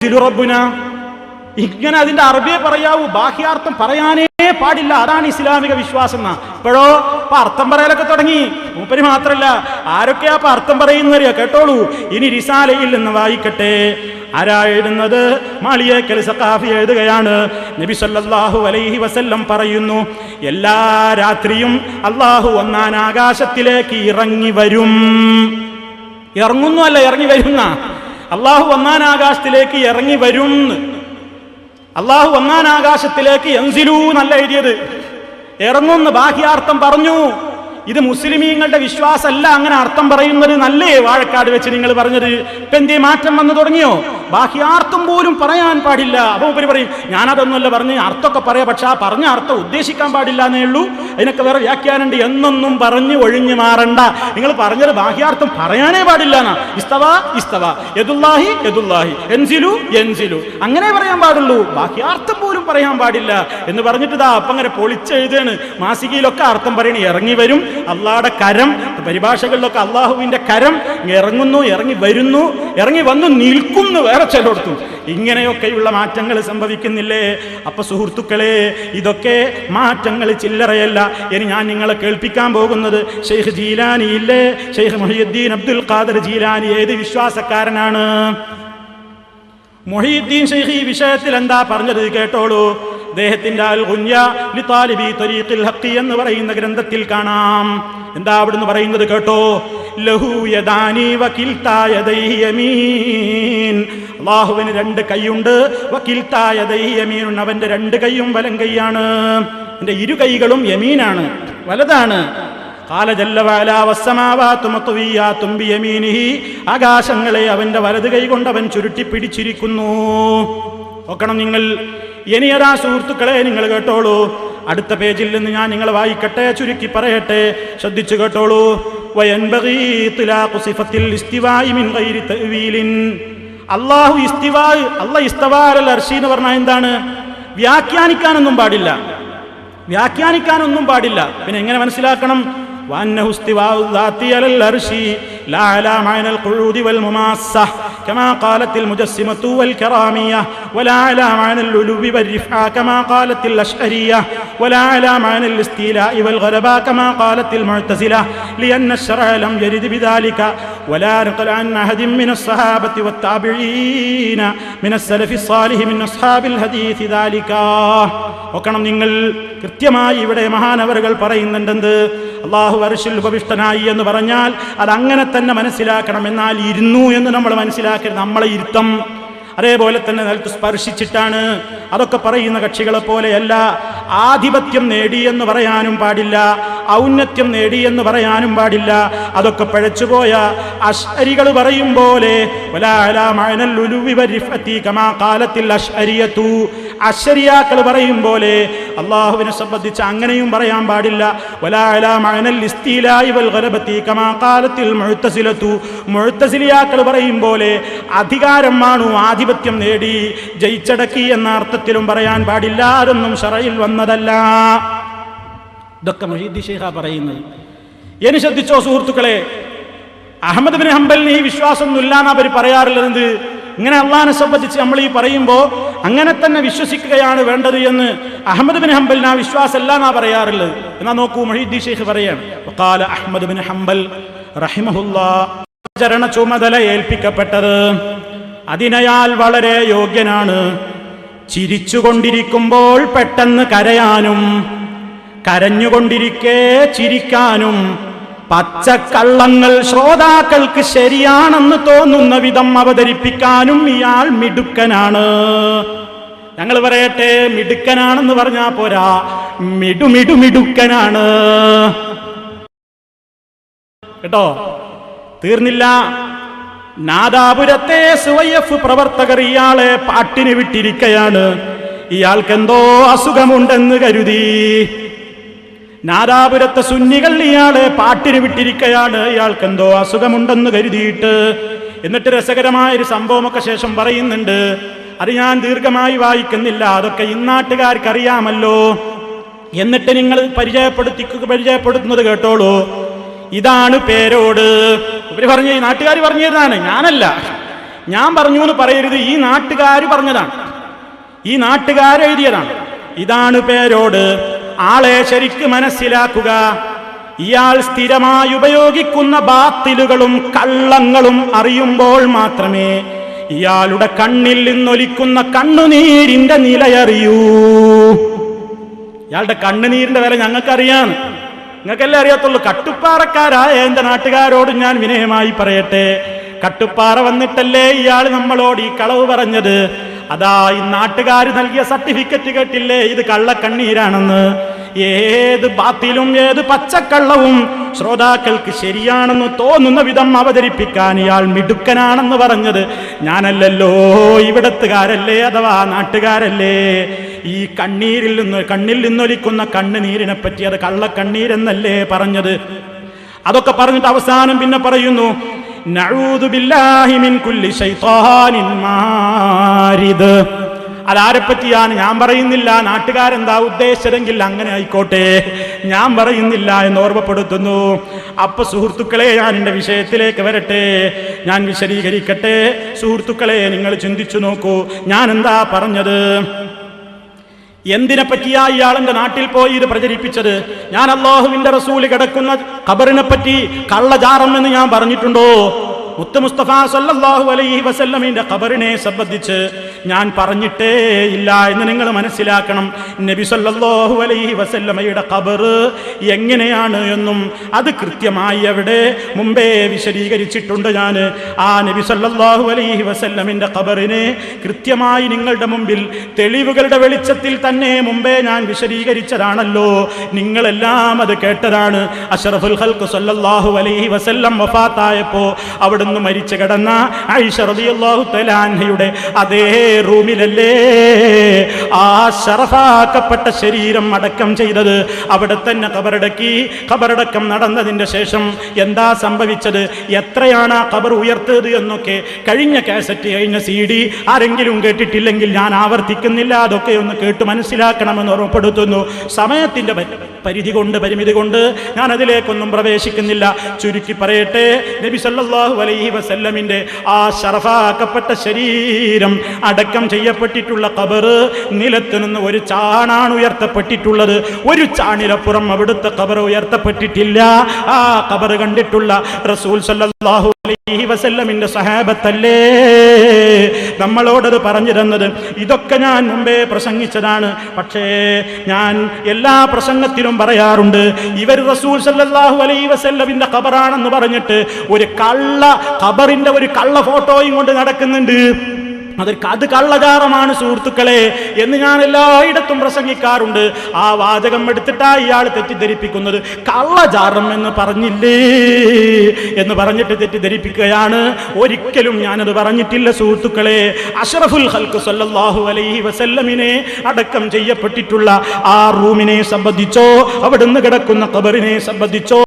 റബ്ബുന. ഇങ്ങനെ അതിന്റെ അറബിയെ പറയാവൂ ബാഹ്യാർത്ഥം പറയാനേ പാടില്ല. അതാണ് ഇസ്ലാമിക വിശ്വാസം ഇപ്പോഴോ ഇപ്പൊ അർത്ഥം പറയലൊക്കെ തുടങ്ങി. മൂപ്പര് മാത്രല്ല ആരൊക്കെയാ ഇപ്പൊ അർത്ഥം പറയുന്നറിയോ? കേട്ടോളൂ. ഇനി റിസാലയിൽ നിന്ന് വായിക്കട്ടെ. ആരാ എഴുതുന്നത്? മാളിയേക്കൽ സഖാഫി എഴുതുകയാണ്. നബി സല്ലല്ലാഹു അലൈഹി വസല്ലം പറയുന്നു എല്ലാ രാത്രിയും അള്ളാഹു ഒന്നാൻ ആകാശത്തിലേക്ക് ഇറങ്ങി വരും. ഇറങ്ങുന്നു അല്ല ഇറങ്ങി വരുന്ന. അള്ളാഹു ഒന്നാൻ ആകാശത്തിലേക്ക് ഇറങ്ങി വരും അള്ളാഹു ഒന്നാൻ ആകാശത്തിലേക്ക് എൻസിലൂ നല്ല എഴുതിയത്. ഇറങ്ങുന്ന ബാഹ്യാർത്ഥം പറഞ്ഞു. ഇത് മുസ്ലിമീങ്ങളുടെ വിശ്വാസമല്ല അങ്ങനെ അർത്ഥം പറയുന്നത് നല്ലേ വാഴക്കാട് വെച്ച് നിങ്ങൾ പറഞ്ഞത്? ഇപ്പൊ എന്തേ മാറ്റം വന്നു തുടങ്ങിയോ? ബാഹ്യാർത്ഥം പോലും പറയാൻ പാടില്ല. അപ്പൊ ഉപരി പറയും ഞാനതൊന്നുമല്ല പറഞ്ഞ് അർത്ഥമൊക്കെ പറയാം പക്ഷെ ആ പറഞ്ഞ അർത്ഥം ഉദ്ദേശിക്കാൻ പാടില്ല എന്നേ ഉള്ളൂ. അതിനൊക്കെ വേറെ വ്യാഖ്യാനുണ്ട് എന്നൊന്നും പറഞ്ഞ് ഒഴിഞ്ഞു മാറണ്ട. നിങ്ങൾ പറഞ്ഞത് ബാഹ്യാർത്ഥം പറയാനേ പാടില്ല എന്നാ. ഇസ്തവാ ഇസ്തവാ. യദുല്ലാഹി യദുല്ലാഹി. എൻസിലു എൻസിലു. അങ്ങനെ പറയാൻ പാടുള്ളൂ. ബാഹ്യാർത്ഥം പോലും പറയാൻ പാടില്ല. എന്ന് പറഞ്ഞിട്ട് ഇതാ അപ്പം അങ്ങനെ പൊളിച്ചെഴുതാണ് മാസികയിലൊക്കെ അർത്ഥം പറയണേ ഇറങ്ങി വരും. അള്ളാടെ കരം പരിഭാഷകളിലൊക്കെ അള്ളാഹുവിന്റെ കരം ഇറങ്ങുന്നു ഇറങ്ങി വരുന്നു ഇറങ്ങി വന്നു നിൽക്കുന്നു. വേറെ ചിലയിടത്തും ഇങ്ങനെയൊക്കെയുള്ള മാറ്റങ്ങൾ സംഭവിക്കുന്നില്ലേ? അപ്പൊ സുഹൃത്തുക്കളെ ഇതൊക്കെ മാറ്റങ്ങൾ ചില്ലറയല്ല. ഇനി ഞാൻ നിങ്ങളെ കേൾപ്പിക്കാൻ പോകുന്നത് ഷെയ്ഖ് ജീലാനി ഇല്ലേ? ഷെയ്ഖ് മൊഹിയുദ്ദീൻ അബ്ദുൽ ഖാദർ ജീലാനി ഏത് വിശ്വാസക്കാരനാണ്? മൊഹീദ്ദീൻ ഷെയ്ഖ് ഈ വിഷയത്തിൽ എന്താ പറഞ്ഞത് കേട്ടോളൂ. അദ്ദേഹത്തിന്റെ അൽ ഗുഞ്ഞ ലി താലിബി ത്വരീഖിൽ ഹക്കി എന്ന് പറയുന്ന ഗ്രന്ഥത്തിൽ കാണാം. എന്താ അവിടുന്ന് പറയുന്നത് കേട്ടോ? ലഹു യദാനി വകിൽതാ യദൈഹി യമീൻ. അള്ളാഹുവിന് രണ്ട് കൈയുണ്ട്. വക്കീൽത്തായ യദൈഹി അവന്റെ രണ്ട് കൈയും വലം കൈയാണ്. എന്റെ ഇരു കൈകളും യമീനാണ് വലതാണ്. ആകാശങ്ങളെ അവന്റെ വലത് കൈ കൊണ്ട് അവൻ ചുരുട്ടി പിടിച്ചിരിക്കുന്നു. നോക്കണം നിങ്ങൾ. ഇനി അതാ സുഹൃത്തുക്കളെ നിങ്ങൾ കേട്ടോളൂ. അടുത്ത പേജിൽ നിന്ന് ഞാൻ നിങ്ങളെ വായിക്കട്ടെ ചുരുക്കി പറയട്ടെ. ശ്രദ്ധിച്ചു കേട്ടോളൂ. മിൻ ഗൈരി അള്ളാഹു ഇസ്തിവാ അല്ല ഇസ്തവാരൽ അർഷി എന്ന് പറഞ്ഞാൽ എന്താണ്? വ്യാഖ്യാനിക്കാനൊന്നും പാടില്ല. വ്യാഖ്യാനിക്കാനൊന്നും പാടില്ല. പിന്നെ എങ്ങനെ മനസ്സിലാക്കണം? وأنه استواء الذات على العرش لا على معنى القعود والمماسة كما قالت المجسمة والكرامية ولا على معنى العلو والرفعة كما قالت الأشعرية ولا على معنى الاستيلاء والغلبة كما قالت المعتزلة لأن الشرع لم يرد بذلك ولا نقل عن أحد من الصحابة والتابعين من السلف الصالح من أصحاب الحديث ذلك നോക്കണം നിങ്ങൾ കൃത്യമായി ഇവിടെ മഹാനവറുകൾ പറയുന്നുണ്ടെന്ത് അള്ളാഹു അർഷിൽ ഉപവിഷ്ടനായി എന്ന് പറഞ്ഞാൽ അത് അങ്ങനെ തന്നെ മനസ്സിലാക്കണം എന്നാൽ ഇരുന്നു എന്ന് നമ്മൾ മനസ്സിലാക്കരുത് നമ്മളെ ഇരുത്തം അതേപോലെ തന്നെ നിലത്ത് സ്പർശിച്ചിട്ടാണ് അതൊക്കെ പറയുന്ന കക്ഷികളെ പോലെയല്ല. ആധിപത്യം നേടി എന്ന് പറയാനും പാടില്ല. ഔന്നത്യം നേടി എന്ന് പറയാനും പാടില്ല. അതൊക്കെ പഴച്ചുപോയ അഷ്അരികൾ പറയും പോലെ അഷ്അരിയത്തു അശരിയാക്കൾ പറയും പോലെ അള്ളാഹുവിനെ സംബന്ധിച്ച് അങ്ങനെയും പറയാൻ പാടില്ല. മുഅ്തസിലിയാക്കൾ പറയും പോലെ അധികാരം മാണു ആധിപത്യം നേടി. ജയിച്ചടക്കി എന്ന അർത്ഥത്തിലും പറയാൻ പാടില്ല അതൊന്നും ഷറയിൽ വന്നതല്ല. ഇതൊക്കെ ഷെയ്ഖ പറയുന്നത്. എനി ശ്രദ്ധിച്ചോ സുഹൃത്തുക്കളെ? അഹമ്മദ് ബിൻ ഹംബലിന് ഈ വിശ്വാസമൊന്നുമില്ല എന്ന് അവർ പറയാറുള്ളത്. ഇങ്ങനെ അള്ളഹാനെ സംബന്ധിച്ച് നമ്മൾ ഈ പറയുമ്പോൾ അങ്ങനെ തന്നെ വിശ്വസിക്കുകയാണ് വേണ്ടത് എന്ന് അഹമ്മദ് ബിൻ ഹംബലിന് ആ വിശ്വാസമല്ല എന്നാ പറയാറുള്ളത്. എന്നാ നോക്കൂ മൊഹീദ്ദി ഷെയ്ഖ് പറയാണ് അഹമ്മദ് ബിൻ ഹംബൽ റഹിമഹുല്ലാചരണ ചുമതല ഏൽപ്പിക്കപ്പെട്ടത് അതിനയാൽ വളരെ യോഗ്യനാണ്. ചിരിച്ചുകൊണ്ടിരിക്കുമ്പോൾ പെട്ടെന്ന് കരയാനും കരഞ്ഞുകൊണ്ടിരിക്കെ ചിരിക്കാനും പച്ചക്കള്ളങ്ങൾ ശ്രോതാക്കൾക്ക് ശരിയാണെന്ന് തോന്നുന്ന വിധം അവതരിപ്പിക്കാനും ഇയാൾ മിടുക്കനാണ്. ഞങ്ങൾ പറയട്ടെ മിടുക്കനാണെന്ന് പറഞ്ഞാ പോരാ. മിടുമിടുമിടുക്കനാണ് കേട്ടോ? തീർന്നില്ല. നാദാപുരത്തെ സുവയഫ് പ്രവർത്തകർ ഇയാളെ പാട്ടിന് വിട്ടിരിക്കയാണ്. ഇയാൾക്കെന്തോ അസുഖമുണ്ടെന്ന് കരുതി. നാദാപുരത്തെ സുന്നികൾ ഇയാളെ പാട്ടിന് വിട്ടിരിക്കയാണ്. ഇയാൾക്ക് എന്തോ അസുഖമുണ്ടെന്ന് കരുതിയിട്ട്. എന്നിട്ട് രസകരമായ ഒരു സംഭവമൊക്കെ ശേഷം പറയുന്നുണ്ട്. അത് ഞാൻ ദീർഘമായി വായിക്കുന്നില്ല. അതൊക്കെ ഇന്നാട്ടുകാർക്ക് അറിയാമല്ലോ എന്നിട്ട് നിങ്ങൾ പരിചയപ്പെടുത്തി പരിചയപ്പെടുത്തുന്നത് കേട്ടോളൂ. ഇതാണ് പേരോട്. ഇവർ പറഞ്ഞ ഈ നാട്ടുകാർ പറഞ്ഞതാണ് ഞാനല്ല. ഞാൻ പറഞ്ഞു എന്ന് പറയരുത്. ഈ നാട്ടുകാർ പറഞ്ഞതാണ്. ഈ നാട്ടുകാരെഴുതിയതാണ്. ഇതാണ് പേരോട്. ആളെ ശരിക്ക് മനസ്സിലാക്കുക. ഇയാൾ സ്ഥിരമായി ഉപയോഗിക്കുന്ന ബാത്തിലുകളും കള്ളങ്ങളും അറിയുമ്പോൾ മാത്രമേ ഇയാളുടെ കണ്ണിൽ നിന്നൊലിക്കുന്ന കണ്ണുനീരിന്റെ നിലയറിയൂ. ഇയാളുടെ കണ്ണുനീരിന്റെ വില ഞങ്ങൾക്കറിയാം. നിങ്ങൾക്കല്ലേ അറിയാത്തുള്ളൂ? കട്ടുപ്പാറക്കാരായ എന്റെ നാട്ടുകാരോട് ഞാൻ വിനയമായി പറയട്ടെ. കട്ടുപ്പാറ വന്നിട്ടല്ലേ ഇയാൾ നമ്മളോട് ഈ കളവ് പറഞ്ഞത്? അതാ ഈ നാട്ടുകാർ നൽകിയ സർട്ടിഫിക്കറ്റ് കേട്ടില്ലേ? ഇത് കള്ളക്കണ്ണീരാണെന്ന്. ഏത് ബാത്തിലും ഏത് പച്ചക്കള്ളവും ശ്രോതാക്കൾക്ക് ശരിയാണെന്ന് തോന്നുന്ന വിധം അവതരിപ്പിക്കാൻ ഇയാൾ മിടുക്കനാണെന്ന് പറഞ്ഞത് ഞാനല്ലല്ലോ ഇവിടത്തുകാരല്ലേ അഥവാ നാട്ടുകാരല്ലേ? ഈ കണ്ണീരിൽ നിന്ന് കണ്ണിൽ നിന്നൊലിക്കുന്ന കണ്ണുനീരിനെ പറ്റി അത് കള്ളക്കണ്ണീരെന്നല്ലേ പറഞ്ഞത്? അതൊക്കെ പറഞ്ഞിട്ട് അവസാനം പിന്നെ പറയുന്നു മിൻ കുല്ലി ശൈത്താനിൻ മാരിദ്. അതാരെ പറ്റിയാണ് ഞാൻ പറയുന്നില്ല? നാട്ടുകാരെന്താ ഉദ്ദേശിച്ചതെങ്കിൽ അങ്ങനെ ആയിക്കോട്ടെ. ഞാൻ പറയുന്നില്ല എന്ന് ഓർമ്മപ്പെടുത്തുന്നു. അപ്പൊ സുഹൃത്തുക്കളെ ഞാൻ എന്റെ വിഷയത്തിലേക്ക് വരട്ടെ. ഞാൻ വിശദീകരിക്കട്ടെ. സുഹൃത്തുക്കളെ നിങ്ങൾ ചിന്തിച്ചു നോക്കൂ. ഞാൻ എന്താ പറഞ്ഞത്? എന്തിനെ പറ്റിയാ ഇയാളെന്റെ നാട്ടിൽ പോയി ഇത് പ്രചരിപ്പിച്ചത്? ഞാൻ അള്ളാഹുവിന്റെ റസൂൽ കിടക്കുന്ന ഖബറിനെ പറ്റി കള്ളജാറം എന്ന് ഞാൻ പറഞ്ഞിട്ടുണ്ടോ? മുത്ത് മുസ്തഫ സല്ലല്ലാഹു അലൈഹി വസല്ലമിന്റെ ഖബറിനെ സംബന്ധിച്ച് ഞാൻ പറഞ്ഞിട്ടേ ഇല്ല എന്ന് നിങ്ങൾ മനസ്സിലാക്കണം. നബി സല്ലാഹു അലൈഹി വസല്ലമയുടെ ഖബർ എങ്ങനെയാണ് എന്നും അത് കൃത്യമായി അവിടെ മുമ്പേ വിശദീകരിച്ചിട്ടുണ്ട് ഞാൻ. ആ നബി സല്ലാഹു അലൈഹി വസല്ലമിന്റെ ഖബറിനെ കൃത്യമായി നിങ്ങളുടെ മുമ്പിൽ തെളിവുകളുടെ വെളിച്ചത്തിൽ തന്നെ മുമ്പേ ഞാൻ വിശദീകരിച്ചതാണല്ലോ. നിങ്ങളെല്ലാം അത് കേട്ടതാണ്. അഷറഫുൽ ഹൽക്ക് സല്ലാഹു അലൈഹി വസല്ലം വഫാത്തായപ്പോൾ അവിടുന്ന് മരിച്ചു കിടന്ന ഐഷ തആല അതേ റൂമിലല്ലേ? ആ ഷറഫാക്കപ്പെട്ട ശരീരം അടക്കം ചെയ്തത് അവിടെ തന്നെ ഖബറടക്കി. ഖബറടക്കം നടന്നതിന്റെ ശേഷം എന്താ സംഭവിച്ചത്? എത്രയാണ് ആ ഖബർ ഉയർത്തത് എന്നൊക്കെ കഴിഞ്ഞ കാസറ്റ് കഴിഞ്ഞ സി ഡി ആരെങ്കിലും കേട്ടിട്ടില്ലെങ്കിൽ ഞാൻ ആവർത്തിക്കുന്നില്ല. അതൊക്കെ ഒന്ന് കേട്ട് മനസ്സിലാക്കണമെന്ന് ഓർമ്മപ്പെടുത്തുന്നു സമയത്തിന്റെ പരിധി കൊണ്ട് പരിമിതി കൊണ്ട് ഞാൻ അതിലേക്കൊന്നും പ്രവേശിക്കുന്നില്ല. ചുരുക്കി പറയട്ടെ നബി സല്ലാഹു അലൈഹി വസല്ലമിന്റെ ആ ഷറഫാക്കപ്പെട്ട ശരീരം അടക്കം ചെയ്യപ്പെട്ടിട്ടുള്ള കബർ നിലത്ത് നിന്ന് ഒരു ചാണാണ് ഉയർത്തപ്പെട്ടിട്ടുള്ളത്. ഒരു ചാണിലപ്പുറം അവിടുത്തെ കബർ ഉയർത്തപ്പെട്ടിട്ടില്ല. ആ കബർ കണ്ടിട്ടുള്ള റസൂൽ സല്ലല്ലാഹു അലൈഹി വസല്ലമിന്റെ സഹാബത്തല്ലേ? നമ്മളോടത് പറഞ്ഞു തന്നത്. ഇതൊക്കെ ഞാൻ മുമ്പേ പ്രസംഗിച്ചതാണ്. പക്ഷേ ഞാൻ എല്ലാ പ്രസംഗത്തിലും പറയാറുണ്ട് ഇവർ റസൂൽ സല്ലാഹു അലൈഹി വസല്ലമിന്റെ ഖബറാണെന്ന് പറഞ്ഞിട്ട് ഒരു കള്ള ഖബറിന്റെ ഒരു കള്ള ഫോട്ടോയും കൊണ്ട് നടക്കുന്നുണ്ട്. അത് അത് കള്ളചാറമാണ് സുഹൃത്തുക്കളെ എന്ന് ഞാൻ എല്ലായിടത്തും പ്രസംഗിക്കാറുണ്ട്. ആ വാചകം എടുത്തിട്ടാ ഇയാൾ തെറ്റിദ്ധരിപ്പിക്കുന്നത്. കള്ളചാറം എന്ന് പറഞ്ഞില്ലേ? എന്ന് പറഞ്ഞിട്ട് തെറ്റിദ്ധരിപ്പിക്കുകയാണ്. ഒരിക്കലും ഞാനത് പറഞ്ഞിട്ടില്ല സുഹൃത്തുക്കളെ. അഷറഫുൽ ഹൽക്ക് സല്ലല്ലാഹു അലൈഹി വസല്ലമിനെ അടക്കം ചെയ്യപ്പെട്ടിട്ടുള്ള ആ റൂമിനെ സംബന്ധിച്ചോ അവിടുന്ന് കിടക്കുന്ന കബറിനെ സംബന്ധിച്ചോ